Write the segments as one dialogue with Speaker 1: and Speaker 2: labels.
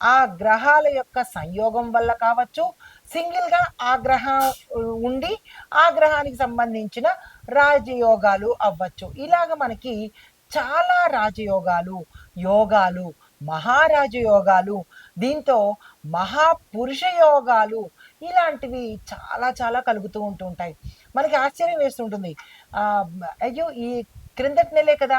Speaker 1: ఆ గ్రహాల యొక్క సంయోగం వల్ల కావచ్చు సింగిల్గా ఆ గ్రహం ఉండి ఆ గ్రహానికి సంబంధించిన రాజయోగాలు అవ్వచ్చు. ఇలాగ మనకి చాలా రాజయోగాలు యోగాలు మహారాజయోగాలు దీంతో మహాపురుష యోగాలు ఇలాంటివి చాలా చాలా కలుగుతూ ఉంటూ ఉంటాయి. మనకి ఆశ్చర్యం వేస్తుంటుంది. అయ్యో ఈ క్రిందటి నెలే కదా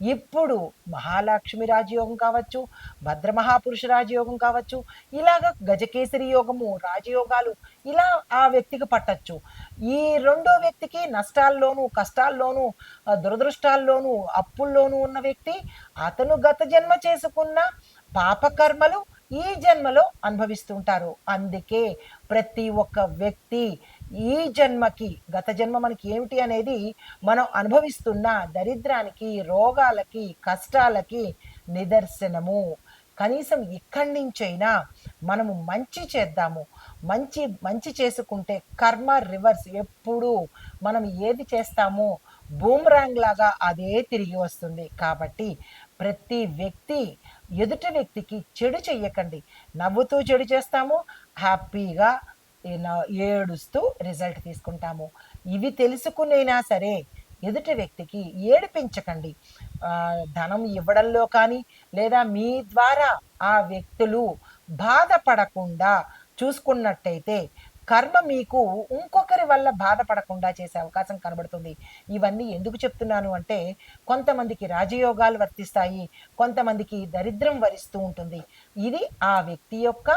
Speaker 1: ఇప్పుడు మహాలక్ష్మి రాజయోగం కావచ్చు భద్రమహాపురుష రాజయోగం కావచ్చు ఇలాగ గజకేసరి యోగము రాజయోగాలు ఇలా ఆ వ్యక్తికి పట్టచ్చు. ఈ రెండో వ్యక్తికి నష్టాల్లోనూ కష్టాల్లోనూ దురదృష్టాల్లోనూ అప్పుల్లోనూ ఉన్న వ్యక్తి అతను గత జన్మ చేసుకున్న పాపకర్మలు ఈ జన్మలో అనుభవిస్తుంటారు. అందుకే ప్రతి ఒక్క వ్యక్తి ఈ జన్మకి గత జన్మ మనకి ఏమిటి అనేది మనం అనుభవిస్తున్న దరిద్రానికి రోగాలకి కష్టాలకి నిదర్శనము. కనీసం ఇక్కడి నుంచైనా మనము మంచి చేద్దాము. మంచి మంచి చేసుకుంటే కర్మ రివర్స్ ఎప్పుడు మనం ఏది చేస్తామో బూమ్రాంగ్ లాగా అదే తిరిగి వస్తుంది. కాబట్టి ప్రతి వ్యక్తి ఎదుటి వ్యక్తికి చెడు చెయ్యకండి. నవ్వుతూ చెడు చేస్తాము హ్యాపీగా ఏడుస్తూ రిజల్ట్ తీసుకుంటాము. ఇవి తెలుసుకునైనా సరే ఎదుటి వ్యక్తికి ఏడిపించకండి. ధనం ఇవ్వడంలో కానీ లేదా మీ ద్వారా ఆ వ్యక్తులు బాధపడకుండా చూసుకున్నట్టయితే కర్మ మీకు ఇంకొకరి వల్ల బాధపడకుండా చేసే అవకాశం కనబడుతుంది. ఇవన్నీ ఎందుకు చెప్తున్నాను అంటే కొంతమందికి రాజయోగాలు వర్తిస్తాయి కొంతమందికి దరిద్రం వరిస్తూ ఉంటుంది. ఇది ఆ వ్యక్తి యొక్క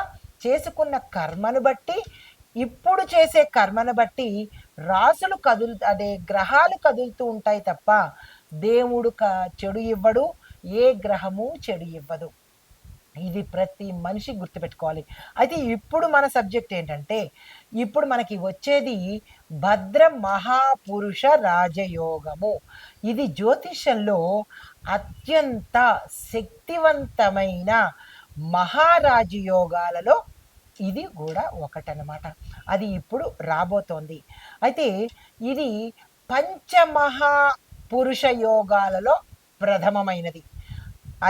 Speaker 1: చేసుకున్న కర్మను బట్టి ఇప్పుడు చేసే కర్మను బట్టి రాసులు కదులు అదే గ్రహాలు కదులుతూ ఉంటాయి తప్ప దేవుడు క చెడు ఇవ్వడు ఏ గ్రహము చెడు ఇవ్వదు. ఇది ప్రతి మనిషి గుర్తుపెట్టుకోవాలి. అయితే ఇప్పుడు మన సబ్జెక్ట్ ఏంటంటే ఇప్పుడు మనకి వచ్చేది భద్ర మహాపురుష రాజయోగము. ఇది జ్యోతిష్యంలో అత్యంత శక్తివంతమైన మహారాజయోగాలలో ఇది కూడా ఒకటనమాట అది ఇప్పుడు రాబోతోంది. అయితే ఇది పంచమహా పురుష యోగాలలో ప్రథమమైనది.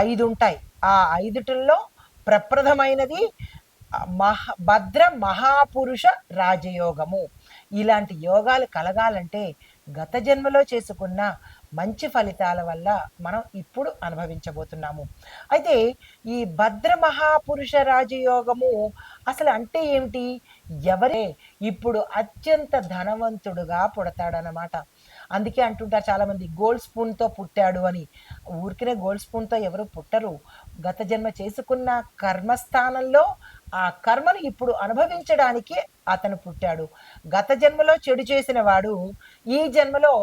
Speaker 1: ఐదు ఉంటాయి ఆ ఐదుటిల్లో ప్రప్రథమైనది మహ భద్ర మహాపురుష రాజయోగము. ఇలాంటి యోగాలు కలగాలంటే గత జన్మలో చేసుకున్న మంచి ఫలితాల వల్ల మనం ఇప్పుడు అనుభవించబోతున్నాము. అయితే ఈ భద్ర మహాపురుష రాజయోగము అసలు అంటే ఏమిటి? ఎవరే ఇప్పుడు అత్యంత ధనవంతుడుగా పుడతాడనమాట అందుకే అంటుంటారు చాలామంది గోల్డ్ స్పూన్తో పుట్టాడు అని. ఊరికనే గోల్డ్ స్పూన్తో ఎవరు పుట్టరు. గత జన్మ చేసుకున్న కర్మస్థానంలో ఆ కర్మను ఇప్పుడు అనుభవించడానికి అతను పుట్టాడు. గత జన్మలో చెడు చేసిన వాడు ఈ జన్మలో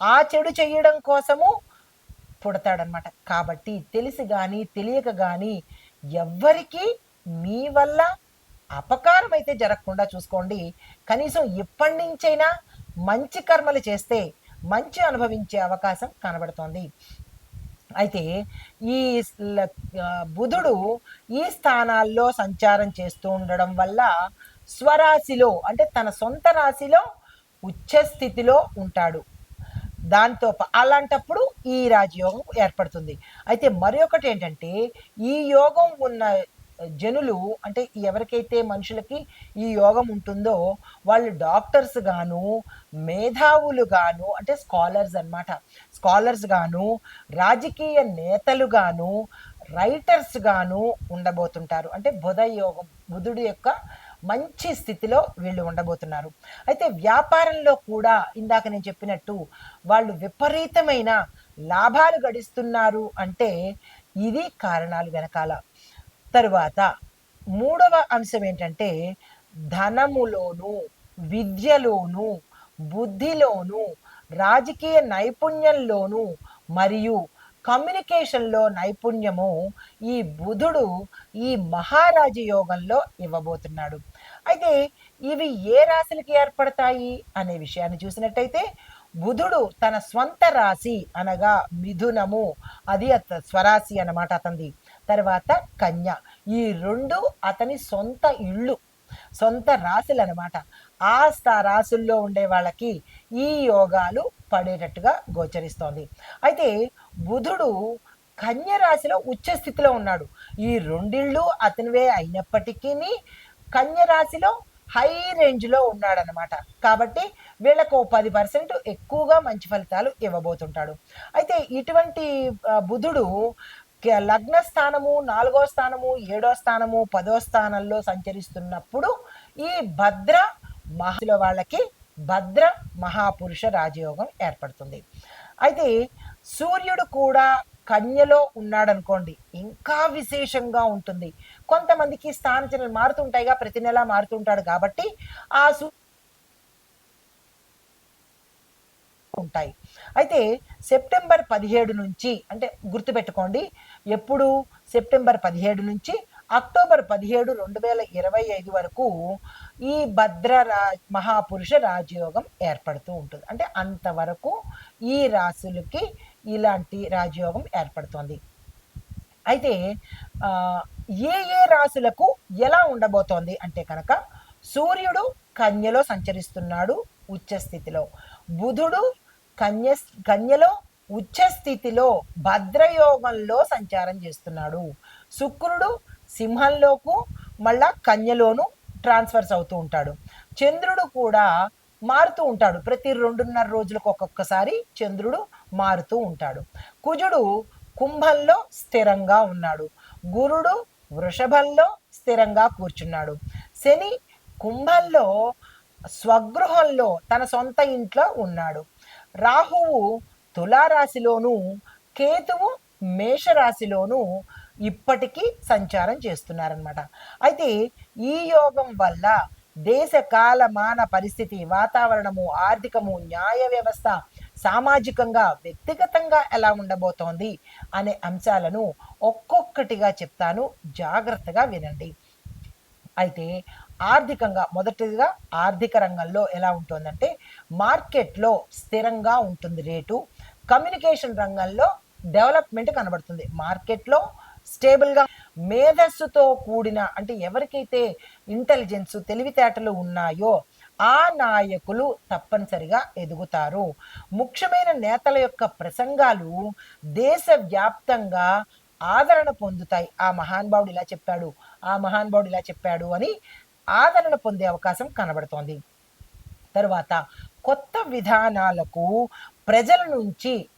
Speaker 1: ఆ చెడు చేయడం కోసము పుడతాడనమాట కాబట్టి తెలిసి కానీ తెలియక కానీ ఎవ్వరికి మీ వల్ల అపకారం అయితే జరగకుండా చూసుకోండి. కనీసం ఇప్పటి నుంచైనా మంచి కర్మలు చేస్తే మంచి అనుభవించే అవకాశం కనబడుతోంది. అయితే ఈ ల- బుధుడు ఈ స్థానాల్లో సంచారం చేస్తూ ఉండడం వల్ల స్వరాశిలో అంటే తన సొంత రాశిలో ఉచ్చ స్థితిలో ఉంటాడు. దాంతో అలాంటప్పుడు ఈ రాజయోగం ఏర్పడుతుంది. అయితే మరి ఒకటి ఏంటంటే ఈ యోగం ఉన్న జనులు అంటే ఎవరికైతే మనుషులకి ఈ యోగం ఉంటుందో వాళ్ళు డాక్టర్స్ గాను మేధావులు గాను అంటే స్కాలర్స్ అన్నమాట స్కాలర్స్ గాను రాజకీయ నేతలు గాను రైటర్స్ గాను ఉండబోతుంటారు. అంటే బుధ యోగం బుధుడు యొక్క మంచి స్థితిలో వీళ్ళు ఉండబోతున్నారు. అయితే వ్యాపారంలో కూడా ఇందాక నేను చెప్పినట్టు వాళ్ళు విపరీతమైన లాభాలు గడిస్తున్నారు అంటే ఇది కారణాలు వెనకాల. తరువాత మూడవ అంశం ఏంటంటే ధనములోను విద్యలోను బుద్ధిలోను రాజకీయ నైపుణ్యంలోనూ మరియు కమ్యూనికేషన్లో నైపుణ్యము ఈ బుధుడు ఈ మహారాజ యోగంలో ఇవ్వబోతున్నాడు. అయితే ఇవి ఏ రాశులకి ఏర్పడతాయి అనే విషయాన్ని చూసినట్టయితే బుధుడు తన స్వంత రాశి అనగా మిథునము అది అత స్వరాశి అన్నమాట అతనిది. తర్వాత కన్య ఈ రెండు అతని సొంత ఇళ్ళు సొంత రాశులు అనమాట ఆ రాశుల్లో ఉండే వాళ్ళకి ఈ యోగాలు పడేటట్టుగా గోచరిస్తోంది. అయితే బుధుడు కన్య రాశిలో ఉచ్చ స్థితిలో ఉన్నాడు. ఈ రెండిళ్ళు అతనివే అయినప్పటికీ కన్య రాశిలో హై రేంజ్లో ఉన్నాడనమాట కాబట్టి వీళ్ళకు పది పర్సెంట్ ఎక్కువగా మంచి ఫలితాలు ఇవ్వబోతుంటాడు. అయితే ఇటువంటి బుధుడు లగ్న స్థానము నాలుగో స్థానము ఏడో స్థానము పదో స్థానంలో సంచరిస్తున్నప్పుడు ఈ భద్ర మహలో వాళ్ళకి భద్ర మహాపురుష రాజయోగం ఏర్పడుతుంది. అయితే సూర్యుడు కూడా కన్యలో ఉన్నాడనుకోండి ఇంకా విశేషంగా ఉంటుంది. కొంతమందికి స్థానచలనలు మారుతుంటాయిగా ప్రతి నెల మారుతుంటాడు కాబట్టి ఆ సూ ఉంటాయి. అయితే సెప్టెంబర్ పదిహేడు నుంచి అంటే గుర్తుపెట్టుకోండి ఎప్పుడు? సెప్టెంబర్ పదిహేడు నుంచి అక్టోబర్ పదిహేడు రెండు వేల ఇరవై ఐదు వరకు ఈ భద్ర రా మహాపురుష రాజయోగం ఏర్పడుతూ ఉంటుంది. అంటే అంతవరకు ఈ రాశులకి ఇలాంటి రాజయోగం ఏర్పడుతుంది. అయితే ఏ ఏ రాశులకు ఎలా ఉండబోతోంది అంటే కనుక సూర్యుడు కన్యలో సంచరిస్తున్నాడు ఉచ్చస్థితిలో బుధుడు కన్య కన్యలో ఉచ్చస్థితిలో భద్రయోగంలో సంచారం చేస్తున్నాడు. శుక్రుడు సింహంలోకు మళ్ళా కన్యలోను ట్రాన్స్ఫర్స్ అవుతూ ఉంటాడు. చంద్రుడు కూడా మారుతూ ఉంటాడు. ప్రతి రెండున్నర రోజులకు ఒక్కొక్కసారి చంద్రుడు మారుతూ ఉంటాడు. కుజుడు కుంభంలో స్థిరంగా ఉన్నాడు. గురుడు వృషభంలో స్థిరంగా కూర్చున్నాడు. శని కుంభంలో స్వగృహంలో తన సొంత ఇంట్లో ఉన్నాడు. రాహువు తులారాశిలోను కేతువు మేషరాశిలోను ఇప్పటికీ సంచారం చేస్తున్నారనమాట అయితే ఈ యోగం వల్ల దేశ కాల మాన పరిస్థితి వాతావరణము ఆర్థికము న్యాయ వ్యవస్థ సామాజికంగా వ్యక్తిగతంగా ఎలా ఉండబోతోంది అనే అంశాలను ఒక్కొక్కటిగా చెప్తాను. జాగ్రత్తగా వినండి. అయితే ఆర్థికంగా మొదటిగా ఆర్థిక రంగంలో ఎలా ఉంటుందంటే మార్కెట్లో స్థిరంగా ఉంటుంది రేటు. కమ్యూనికేషన్ రంగంలో డెవలప్మెంట్ కనబడుతుంది. మార్కెట్లో స్టేబుల్గా మేధస్సుతో కూడిన అంటే ఎవరికైతే ఇంటెలిజెన్స్ తెలివితేటలు ఉన్నాయో ఆ నాయకులు తప్పనిసరిగా ఎదుగుతారు. ముఖ్యమైన నేతల యొక్క ప్రసంగాలు దేశవ్యాప్తంగా ఆదరణ పొందుతాయి. ఆ మహానుభావుడు ఇలా చెప్పాడు ఆ మహానుభావుడు ఇలా చెప్పాడు అని ఆదరణ పొందే అవకాశం కనబడుతోంది. తరువాత కొత్త విధానాలకు ప్రజల నుంచి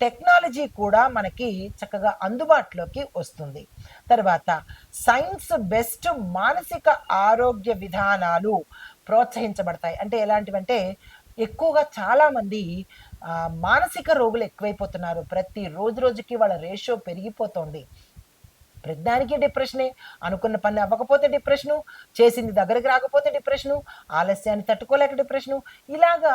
Speaker 1: టెక్నాలజీ కూడా మనకి చక్కగా అందుబాటులోకి వస్తుంది. తర్వాత సైన్స్ బెస్ట్ మానసిక ఆరోగ్య విధానాలు ప్రోత్సహించబడతాయి. అంటే ఎలాంటివంటే ఎక్కువగా చాలామంది మానసిక రోగులు ఎక్కువైపోతున్నారు. ప్రతి రోజు రోజుకి వాళ్ళ రేషియో పెరిగిపోతుంది. ప్రతిదానికి డిప్రెషనే. అనుకున్న పని అవ్వకపోతే డిప్రెషను. చేసింది దగ్గరికి రాకపోతే డిప్రెషను. ఆలస్యాన్ని తట్టుకోలేక డిప్రెషను. ఇలాగా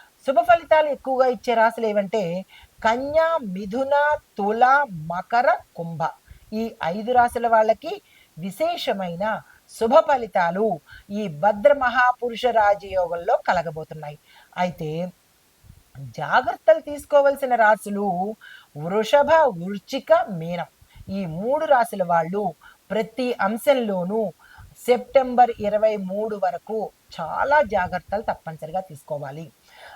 Speaker 1: శుభ ఫలితాలు ఎక్కువగా ఇచ్చే రాశులు ఏవంటే కన్యా మిథున తుల మకర కుంభ. ఈ ఐదు రాశుల వాళ్ళకి విశేషమైన శుభ ఫలితాలు ఈ భద్ర మహాపురుష రాజయోగంలో కలగబోతున్నాయి. అయితే జాగ్రత్తలు తీసుకోవలసిన రాశులు వృషభ వృచ్చిక మీనం. ఈ మూడు రాశుల వాళ్ళు ప్రతి అంశంలోనూ సెప్టెంబర్ ఇరవై మూడు వరకు చాలా జాగ్రత్తలు తప్పనిసరిగా తీసుకోవాలి.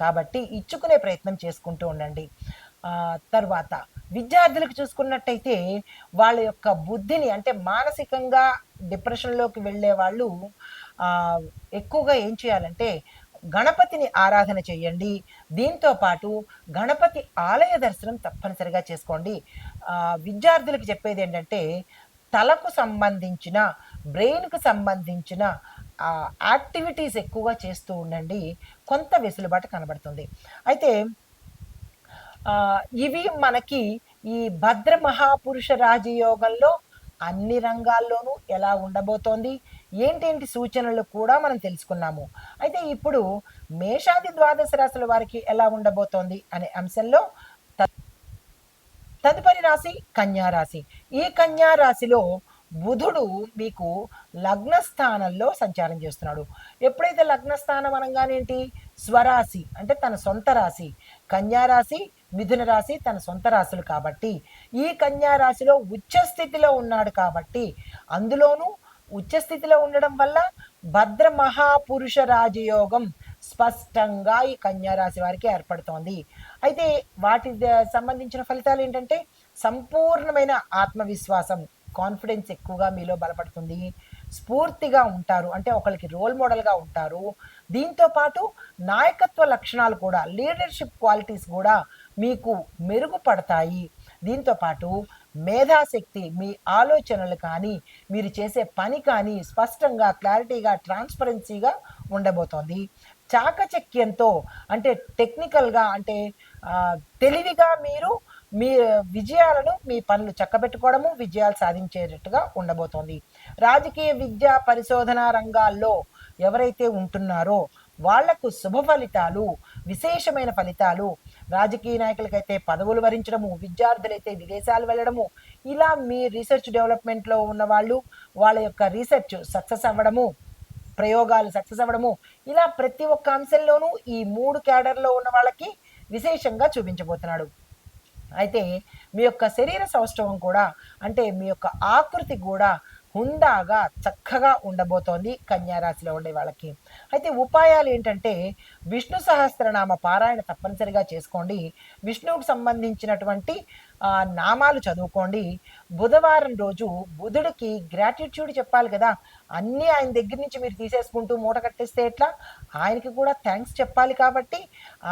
Speaker 1: కాబట్టి ఇచ్చుకునే ప్రయత్నం చేసుకుంటూ ఉండండి. తర్వాత విద్యార్థులకు చూసుకున్నట్టయితే వాళ్ళ యొక్క బుద్ధిని అంటే మానసికంగా డిప్రెషన్లోకి వెళ్ళే వాళ్ళు ఎక్కువగా ఏం చేయాలంటే గణపతిని ఆరాధన చేయండి. దీంతో పాటు గణపతి ఆలయ దర్శనం తప్పనిసరిగా చేసుకోండి. విద్యార్థులకు చెప్పేది ఏంటంటే తలకు సంబంధించిన బ్రెయిన్కు సంబంధించిన యాక్టివిటీస్ ఎక్కువగా చేస్తూ ఉండండి. కొంత వెసులుబాటు కనబడుతుంది. అయితే ఇవి మనకి ఈ భద్ర మహాపురుష రాజయోగంలో అన్ని రంగాల్లోనూ ఎలా ఉండబోతోంది? ఏంటేంటి సూచనలు కూడా మనం తెలుసుకున్నాము. అయితే ఇప్పుడు మేషాది ద్వాదశ రాశుల వారికి ఎలా ఉండబోతోంది అనే అంశంలో తదుపరి రాశి కన్యా రాశి. ఈ కన్యా రాశిలో బుధుడు మీకు లగ్న స్థానంలో సంచారం చేస్తున్నాడు. ఎప్పుడైతే లగ్న స్థానం స్వరాశి అంటే తన సొంత రాశి. కన్యారాశి మిథున రాశి తన సొంత రాశులు కాబట్టి ఈ కన్యారాశిలో ఉచ్చ స్థితిలో ఉన్నాడు కాబట్టి అందులోనూ ఉచ్చస్థితిలో ఉండడం వల్ల భద్ర మహాపురుష రాజయోగం స్పష్టంగా ఈ కన్యారాశి వారికి ఏర్పడుతోంది. అయితే వాటి ద- సంబంధించిన ఫలితాలు ఏంటంటే సంపూర్ణమైన ఆత్మవిశ్వాసం కాన్ఫిడెన్స్ ఎక్కువగా మీలో బలపడుతుంది. స్ఫూర్తిగా ఉంటారు. అంటే ఒకరికి రోల్ మోడల్గా ఉంటారు. దీంతో పాటు నాయకత్వ లక్షణాలు కూడా లీడర్షిప్ క్వాలిటీస్ కూడా మీకు మెరుగుపడతాయి. దీంతో పాటు మేధాశక్తి మీ ఆలోచనలు కానీ మీరు చేసే పని కానీ స్పష్టంగా క్లారిటీగా ట్రాన్స్పరెన్సీగా ఉండబోతోంది. చాకచక్యంతో అంటే టెక్నికల్గా అంటే తెలివిగా మీరు మీ విజయాలను మీ పనులు చక్కబెట్టుకోవడము విజయాలు సాధించేటట్టుగా ఉండబోతోంది. రాజకీయ విద్య పరిశోధన రంగాల్లో ఎవరైతే ఉంటున్నారో వాళ్ళకు శుభ ఫలితాలు విశేషమైన ఫలితాలు రాజకీయ నాయకులకైతే పదవులు వరించడము విద్యార్థులైతే విదేశాలు వెళ్ళడము ఇలా మీ రీసెర్చ్ డెవలప్మెంట్లో ఉన్న వాళ్ళు వాళ్ళ యొక్క రీసెర్చ్ సక్సెస్ అవ్వడము ప్రయోగాలు సక్సెస్ అవ్వడము ఇలా ప్రతి ఒక్క అంశంలోనూ ఈ మూడు క్యాడర్లో ఉన్న వాళ్ళకి విశేషంగా చూపించబోతున్నాడు. అయితే మీ యొక్క శరీర సౌష్ఠవం కూడా అంటే మీ యొక్క ఆకృతి కూడా హుందాగా చక్కగా ఉండబోతోంది కన్యారాశిలో ఉండే వాళ్ళకి. అయితే ఉపాయాలు ఏంటంటే విష్ణు సహస్రనామ పారాయణ తప్పనిసరిగా చేసుకోండి. విష్ణువుకు సంబంధించినటువంటి నామాలు చదువుకోండి. బుధవారం రోజు బుధుడికి గ్రాటిట్యూడ్ చెప్పాలి కదా. అన్నీ ఆయన దగ్గర నుంచి మీరు తీసేసుకుంటూ మూట కట్టేస్తే ఎట్లా? ఆయనకి కూడా థ్యాంక్స్ చెప్పాలి కాబట్టి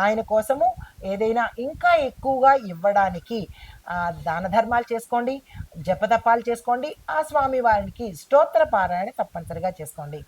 Speaker 1: ఆయన కోసము ఏదైనా ఇంకా ఎక్కువగా ఇవ్వడానికి దాన ధర్మాలు చేసుకోండి జపతపాలు చేసుకోండి ఆ స్వామి వారికి స్తోత్ర పారాయణ తప్పనిసరిగా చేసుకోండి.